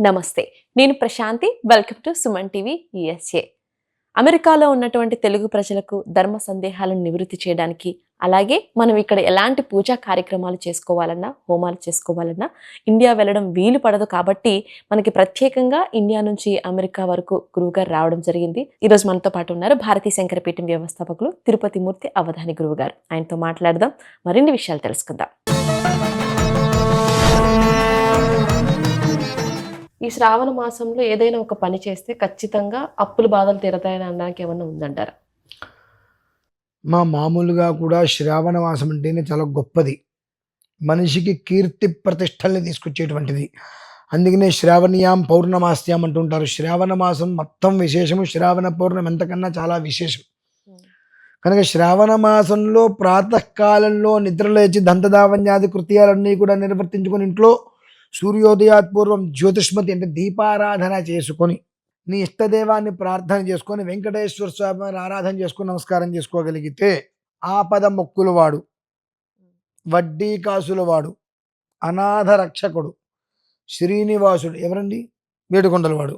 నమస్తే నేను Prashanti welcome to Suman TV USA అమెరికాలో ఉన్నటువంటి తెలుగు ప్రజలకు ధర్మ సందేహాలను నివృత్తి చేయడానికి అలాగే మనం ఇక్కడ ఎలాంటి పూజా కార్యక్రమాలు చేసుకోవాలన్నా హోమాలు చేసుకోవాలన్నా ఇండియా వెళ్ళడం వీలు పడదు కాబట్టి మనకి ప్రత్యేకంగా ఇండియా నుంచి అమెరికా వరకు గురువుగారు రావడం జరిగింది. ఈరోజు మనతో పాటు ఉన్నారు భారతీయ శంకరపీఠం వ్యవస్థాపకులు తిరుపతి మూర్తి అవధాని గురువు గారు ఆయనతో మాట్లాడదాం మరిన్ని విషయాలు తెలుసుకుందాం. ఈ శ్రావణ మాసంలో ఏదైనా ఒక పని చేస్తే ఖచ్చితంగా అప్పుల బాధలు తీరతాయని అనడానికి ఏమన్నా ఉందంటారా? మా మామూలుగా కూడా శ్రావణ మాసం అంటేనే చాలా గొప్పది. మనిషికి కీర్తి ప్రతిష్టల్ని తీసుకొచ్చేటువంటిది. అందుకనే శ్రావణీయాం పౌర్ణమాస్యాం అంటుంటారు శ్రావణ మాసం మొత్తం విశేషము. శ్రావణ పౌర్ణమి ఎంతకన్నా చాలా విశేషం. కనుక శ్రావణ మాసంలో ప్రాతకాలంలో నిద్రలేచి దంతదావన్యాది కృత్యాలన్నీ కూడా నిర్వర్తించుకొని ఇంట్లో సూర్యోదయాత్పూర్వం జ్యోతిష్మతి అంటే దీపారాధన చేసుకొని నీ ఇష్టదేవాన్ని ప్రార్థన చేసుకొని వెంకటేశ్వర స్వామి ఆరాధన చేసుకొని నమస్కారం చేసుకోగలిగితే ఆపద మొక్కులు వాడు వడ్డీ కాసుల వాడు అనాథ రక్షకుడు శ్రీనివాసుడు ఎవరండి? వేడుకొండలవాడు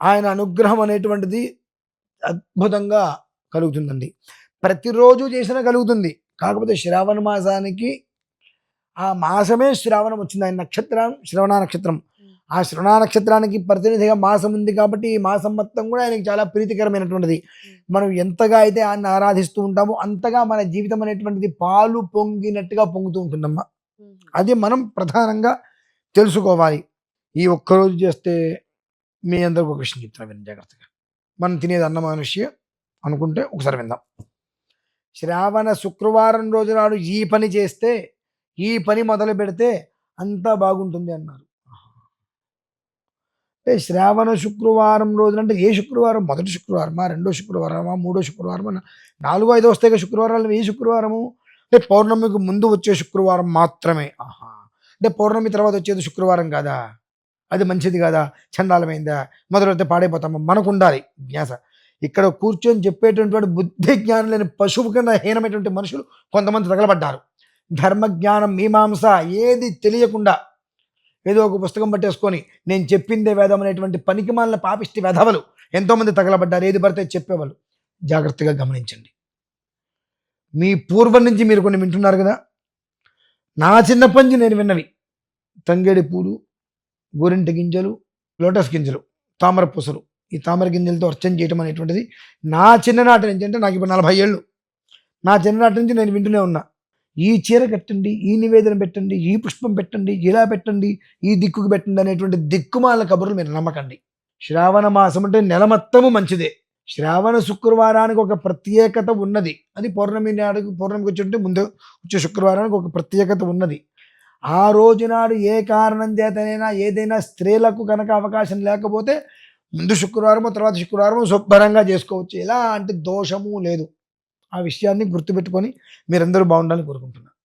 ఆయన అనుగ్రహం అనేటువంటిది అద్భుతంగా కలుగుతుందండి. ప్రతిరోజు చేసినా కలుగుతుంది. కాకపోతే శ్రావణ మాసానికి ఆ మాసమే శ్రావణం వచ్చింది. ఆయన నక్షత్రం శ్రవణ నక్షత్రం. ఆ శ్రవణ నక్షత్రానికి ప్రతినిధిగా మాసం ఉంది కాబట్టి ఈ మాసం మొత్తం కూడా ఆయనకి చాలా ప్రీతికరమైనటువంటిది. మనం ఎంతగా అయితే ఆయన ఆరాధిస్తూ ఉంటామో అంతగా మన జీవితం అనేటువంటిది పాలు పొంగినట్టుగా పొంగుతూ ఉంటుందమ్మా. అది మనం ప్రధానంగా తెలుసుకోవాలి. ఈ ఒక్కరోజు చేస్తే మీ అందరికి ఒక విషయం చెప్తున్నా వినండి జాగ్రత్తగా. మనం తినేది అన్న మనుష్య? అనుకుంటే ఒకసారి విందాం. శ్రావణ శుక్రవారం రోజు నాడు ఈ పని చేస్తే ఈ పని మొదలు పెడితే అంతా బాగుంటుంది అన్నారు. అంటే శ్రావణ శుక్రవారం రోజున అంటే ఏ శుక్రవారం? మొదటి శుక్రవారమా? రెండో శుక్రవారమా? మూడో శుక్రవారమా? నాలుగో ఐదో వస్తాయి శుక్రవారాలు ఏ శుక్రవారము? అంటే పౌర్ణమికి ముందు వచ్చే శుక్రవారం మాత్రమే. ఆహా. అంటే పౌర్ణమి తర్వాత వచ్చేది శుక్రవారం కాదా? అది మంచిది కాదా? చండాలమైందా? మొదలైతే పాడైపోతాము? మనకు ఉండాలి జ్ఞాస ఇక్కడ కూర్చొని చెప్పేటటువంటి బుద్ధి జ్ఞానం లేని పశువు కింద హీనమైనటువంటి మనుషులు కొంతమంది తగలబడ్డారు. ధర్మజ్ఞానం మీమాంస ఏది తెలియకుండా ఏదో ఒక పుస్తకం పట్టేసుకొని నేను చెప్పిందే వేదం అనేటువంటి పనికిమాలిన పాపిష్టి వెధవలు ఎంతోమంది తగలబడ్డారు. ఏది పడితే చెప్పేవాళ్ళు. జాగ్రత్తగా గమనించండి. మీ పూర్వం నుంచి మీరు కొన్ని వింటున్నారు కదా? నా చిన్నప్పటి నుంచి నేను విన్నవి. తంగేడి పూలు గోరింట గింజలు లోటస్ గింజలు తామర పూసలు. ఈ తామర గింజలతో అర్చన చేయటం అనేటువంటిది నా చిన్ననాటి నుంచి అంటే నాకు ఇప్పుడు నలభై ఏళ్ళు. నా చిన్ననాటి నుంచి నేను వింటూనే ఉన్నా. ఈ చీర కట్టండి ఈ నివేదన పెట్టండి ఈ పుష్పం పెట్టండి ఇలా పెట్టండి ఈ దిక్కుకు పెట్టండి అనేటువంటి దిక్కుమాల కబుర్లు మీరు నమ్మకండి. శ్రావణ మాసం అంటే నెల మొత్తము మంచిదే. శ్రావణ శుక్రవారానికి ఒక ప్రత్యేకత ఉన్నది. అది పౌర్ణమి నాడు పౌర్ణమికి వచ్చి ముందు వచ్చే శుక్రవారానికి ఒక ప్రత్యేకత ఉన్నది. ఆ రోజు నాడు ఏ కారణం చేతనైనా ఏదైనా స్త్రీలకు కనుక అవకాశం లేకపోతే ముందు శుక్రవారము తర్వాత శుక్రవారము శుభ్రంగా చేసుకోవచ్చు. ఎలాంటి దోషము లేదు. ఆ విషయాన్ని గుర్తుపెట్టుకొని మీరందరూ బాగుండాలని కోరుకుంటున్నాను.